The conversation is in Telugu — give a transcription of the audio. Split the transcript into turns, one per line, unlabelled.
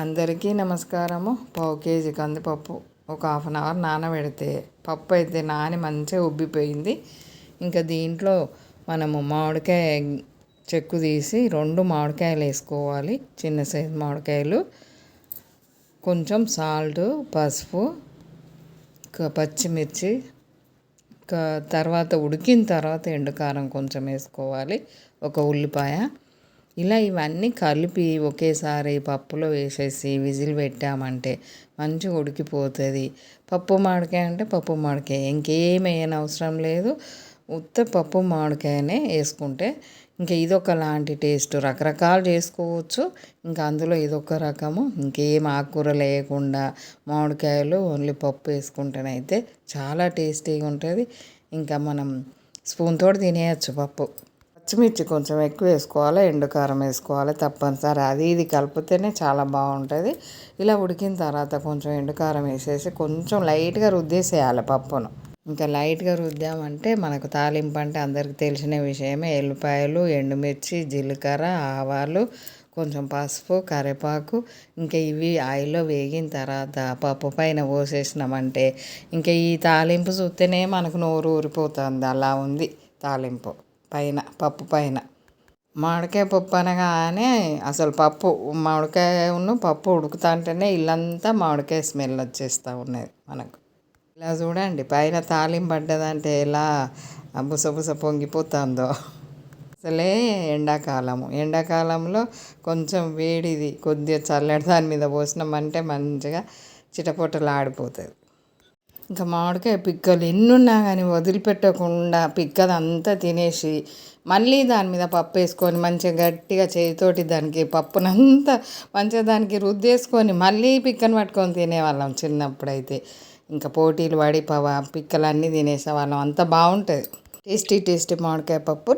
అందరికీ నమస్కారము. పావు కేజీ కందిపప్పు ఒక హాఫ్ అన్ అవర్ నానబెడితే పప్పు అయితే నాని మంచిగా ఉబ్బిపోయింది. ఇంకా దీంట్లో మనము మామిడికాయ చెక్కు తీసి రెండు మామిడికాయలు వేసుకోవాలి. చిన్న సైజు మామిడికాయలు కొంచెం సాల్ట్ పసుపు పచ్చిమిర్చి తర్వాత ఉడికిన తర్వాత ఎండుకారం కొంచెం వేసుకోవాలి. ఒక ఉల్లిపాయ ఇలా ఇవన్నీ కలిపి ఒకేసారి పప్పులో వేసేసి విజిల్ పెట్టామంటే మంచిగా ఉడికిపోతుంది. పప్పు మామిడికాయ అంటే పప్పు మామిడికాయ. ఇంకేం వేయని అవసరం లేదు. ఉత్త పప్పు మామిడికాయనే వేసుకుంటే ఇంకా ఇదొక లాంటి టేస్ట్. రకరకాలు చేసుకోవచ్చు. ఇంకా అందులో ఇదొక రకము. ఇంకేం ఆకుకూర వేయకుండా మామిడికాయలు ఓన్లీ పప్పు వేసుకుంటేనైతే చాలా టేస్టీగా ఉంటుంది. ఇంకా మనం స్పూన్తో తినేయచ్చు పప్పు. పచ్చిమిర్చి కొంచెం ఎక్కువ వేసుకోవాలి ఎండు కారం వేసుకోవాలి తప్పనిసరి. అది ఇది కలిపితేనే చాలా బాగుంటుంది. ఇలా ఉడికిన తర్వాత కొంచెం ఎండు కారం వేసేసి కొంచెం లైట్గా రుద్దేసేయాలి పప్పును. ఇంకా లైట్గా రుద్దామంటే మనకు తాలింపు అంటే అందరికీ తెలిసిన విషయమే. ఎల్లిపాయలు ఎండుమిర్చి జీలకర్ర ఆవాలు కొంచెం పసుపు కరివేపాకు ఇంకా ఇవి ఆయిల్లో వేగిన తర్వాత పప్పు పైన పోసేసినామంటే ఇంకా ఈ తాలింపు చూస్తేనే మనకు నోరు ఊరిపోతుంది. అలా ఉంది తాలింపు. పైన పప్పు పైన. మామిడికాయ పప్పు అనగానే అసలు పప్పు మామిడికాయ ఉన్న పప్పు ఉడుకుతాంటేనే ఇల్లంతా మామిడికాయ స్మెల్ వచ్చేస్తూ ఉన్నది మనకు. ఇలా చూడండి పైన తాలింపు పడ్డదంటే ఎలా బుసబుస పొంగిపోతుందో. అసలే ఎండాకాలము. ఎండాకాలంలో కొంచెం వేడిది కొద్దిగా చల్లటి దాని మీద పోసినామంటే మంచిగా చిటపొట్టలు ఆడిపోతుంది ఇంకా మామిడికాయ పిక్కలు ఎన్నున్నా కానీ వదిలిపెట్టకుండా పిక్కదంతా తినేసి మళ్ళీ దాని మీద పప్పు వేసుకొని మంచిగా గట్టిగా చేతితోటి దానికి పప్పునంతా మంచిగా దానికి రుద్దేసుకొని మళ్ళీ పిక్కను పట్టుకొని తినేవాళ్ళం చిన్నప్పుడైతే. ఇంకా పోటీలు పడి పవ పిక్కలన్నీ తినేసేవాళ్ళం. అంత బాగుంటుంది. టేస్టీ టేస్టీ మామిడికాయ పప్పు.